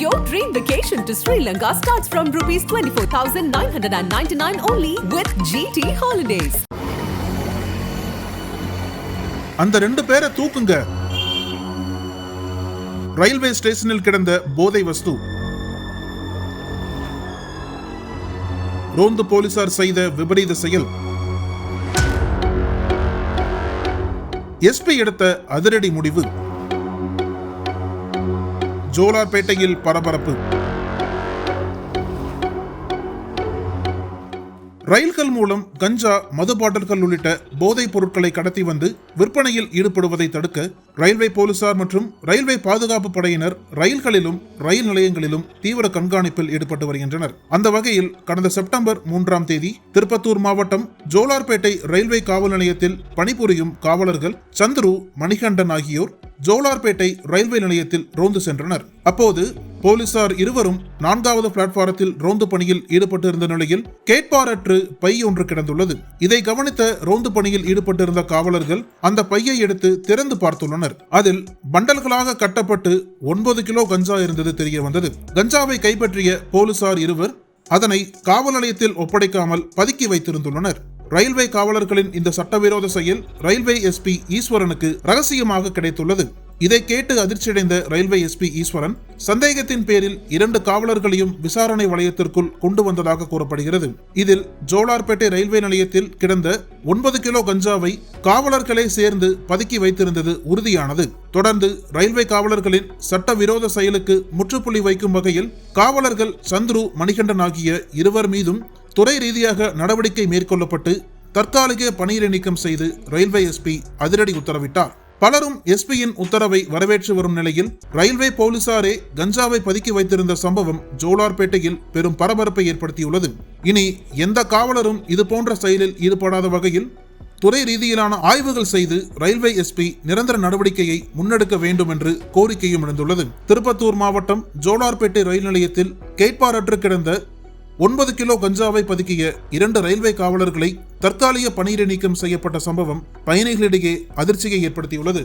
Your dream vacation to Sri Lanka starts from rupees 24,999 only with GT Holidays. அந்த ரெண்டு பேரை தூக்குங்க. Railway ஸ்டேஷனில் கிடந்த போதை வஸ்து. ரோந்து போலீசார் செய்த விபரீத செயல். எஸ்பி எடுத்த அதிரடி முடிவு. ஜோலார்பேட்டையில் பரபரப்பு. ரயில்கள் மூலம் கஞ்சா மது பாட்டில்கள் உள்ளிட்ட போதைப் பொருட்களை கடத்தி வந்து விற்பனையில் ஈடுபடுவதை தடுக்க ரயில்வே போலீசார் மற்றும் ரயில்வே பாதுகாப்பு படையினர் ரயில்களிலும் ரயில் நிலையங்களிலும் தீவிர கண்காணிப்பில் ஈடுபட்டு வருகின்றனர். அந்த வகையில் கடந்த செப்டம்பர் மூன்றாம் தேதி திருப்பத்தூர் மாவட்டம் ஜோலார்பேட்டை ரயில்வே காவல் நிலையத்தில் பணிபுரியும் காவலர்கள் சந்துரு மணிகண்டன் ஆகியோர் ஜோலார்பேட்டை ரயில்வே நிலையத்தில் ரோந்து சென்றனர். அப்போது போலீசார் இருவரும் நான்காவது பிளாட்பாரத்தில் ரோந்து பணியில் ஈடுபட்டிருந்த நிலையில் கேட்பாரற்று பை ஒன்று கிடந்துள்ளது. இதை கவனித்த ரோந்து பணியில் ஈடுபட்டிருந்த காவலர்கள் அந்த பையை எடுத்து திறந்து பார்த்துள்ளனர். அதில் பண்டல்களாக கட்டப்பட்டு ஒன்பது கிலோ கஞ்சா இருந்தது தெரிய வந்தது கஞ்சாவை கைப்பற்றிய போலீசார் இருவர் அதனை காவல் நிலையத்தில் ஒப்படைக்காமல் பதுக்கி வைத்திருந்துள்ளனர். ரயில்வே காவலர்களின் இந்த சட்டவிரோத செயல் ரயில்வே எஸ்பி ஈஸ்வரனுக்கு ரகசியமாக கிடைத்துள்ளது. இதை கேட்டு அதிர்ச்சியடைந்த ரயில்வே எஸ்பி ஈஸ்வரன் சந்தேகத்தின் பேரில் இரண்டு காவலர்களையும் விசாரணை வளையத்திற்குள் கொண்டு வந்ததாக கூறப்படுகிறது. இதில் ஜோலார்பேட்டை ரயில்வே நிலையத்தில் கிடந்த ஒன்பது கிலோ கஞ்சாவை காவலர்களே சேர்ந்து பதுக்கி வைத்திருந்தது உறுதியானது. தொடர்ந்து ரயில்வே காவலர்களின் சட்டவிரோத செயலுக்கு முற்றுப்புள்ளி வைக்கும் வகையில் காவலர்கள் சந்துரு மணிகண்டன் ஆகிய இருவர் மீதும் துறை ரீதியாக நடவடிக்கை மேற்கொள்ளப்பட்டு தற்காலிக பணியில் நீக்கம் செய்து ரயில்வே எஸ்பி அதிரடி உத்தரவிட்டார். பலரும் எஸ்பியின் உத்தரவை வரவேற்று வரும் நிலையில் ரயில்வே போலீசாரே கஞ்சாவை பதுக்கி வைத்திருந்த சம்பவம் ஜோலார்பேட்டையில் பெரும் பரபரப்பை ஏற்படுத்தியுள்ளது. இனி எந்த காவலரும் இது போன்ற செயலில் ஈடுபடாத வகையில் துறை ரீதியிலான ஆய்வுகள் செய்து ரயில்வே எஸ்பி நிரந்தர நடவடிக்கையை முன்னெடுக்க வேண்டும் என்று கோரிக்கையும் எழுந்துள்ளது. திருப்பத்தூர் மாவட்டம் ஜோலார்பேட்டை ரயில் நிலையத்தில் கேட்பாரற்று கிடந்த ஒன்பது கிலோ கஞ்சாவை பதுக்கிய இரண்டு ரயில்வே காவலர்களை தற்காலிக பணியிட நீக்கம் செய்யப்பட்ட சம்பவம் பயணிகளிடையே அதிர்ச்சியை ஏற்படுத்தியுள்ளது.